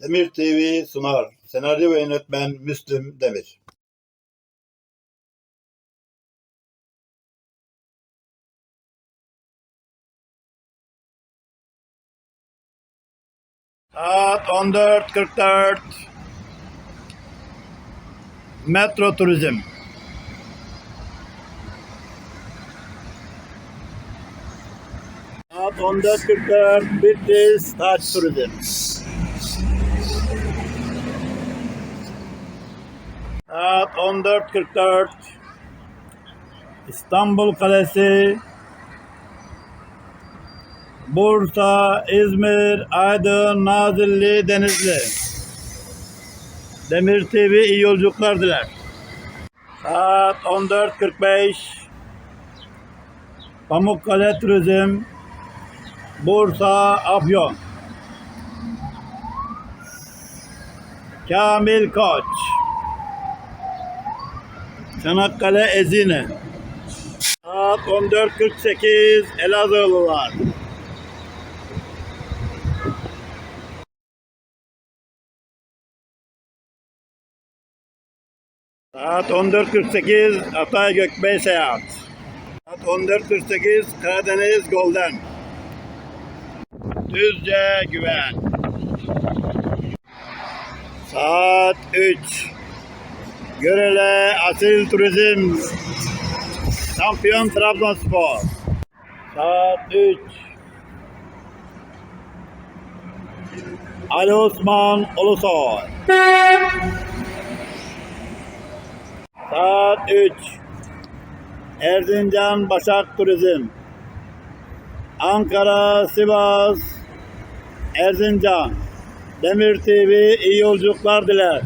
Demir TV sunar. Senaryo ve yönetmen Müslüm Demir. Saat 14.44 Metro Turizm Saat 14.44 Bitlis Taç Turizm Saat 14.44 İstanbul Kalesi Bursa, İzmir, Aydın, Nazilli, Denizli. Demir TV iyi yolculuklar diler. Saat 14.45 Pamukkale Turizm Bursa, Afyon. Kamil Koç Çanakkale Ezine Saat 14.48 Elazığlılar Saat 14.48 Hatay Gökbey Seyahat. Saat 14.48 Karadeniz Golden. Düzce Güven. Saat 3 Görele Asil Turizm. Şampiyon Trabzonspor. Saat 3 Ali Osman Ulusoy. Saat 3 Erzincan Başak Turizm Ankara, Sivas, Erzincan Demir TV iyi yolculuklar diler.